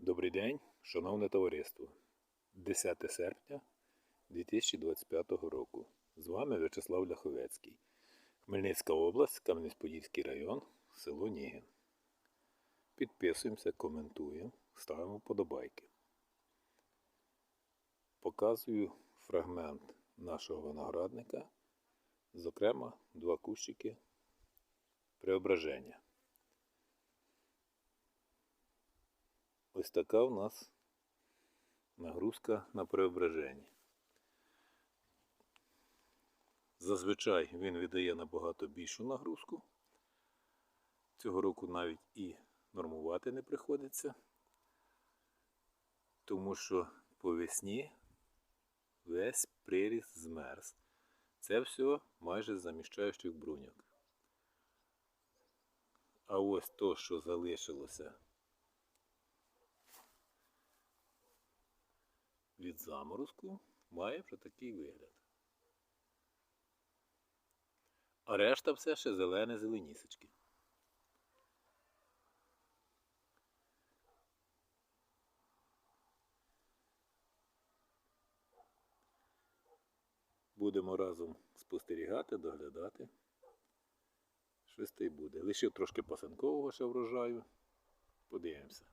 Добрий день, шановне товариство. 10 серпня 2025 року. З вами В'ячеслав Ляховецький. Хмельницька область, Кам'янець-Подільський район, село Нігін. Підписуємося, коментуємо, ставимо вподобайки. Показую фрагмент нашого виноградника, зокрема, два кущики преображення. Ось така у нас нагрузка на преображенні. Зазвичай він віддає набагато більшу нагрузку. Цього року навіть і нормувати не приходиться, тому що по весні весь приріст змерз. Це все майже заміщаючих бруньок. А ось то, що залишилося від заморозку має вже такий вигляд. А решта все ще зелене зеленісечки. Будемо разом спостерігати, доглядати. Щось та й буде. Лишив трошки пасанкового ще врожаю. Подивимося.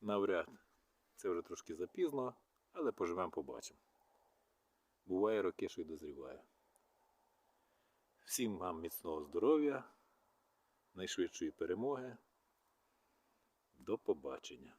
Навряд. Це вже трошки запізно, але поживемо побачимо. Буває роки, що й дозріває. Всім вам міцного здоров'я, найшвидшої перемоги. До побачення.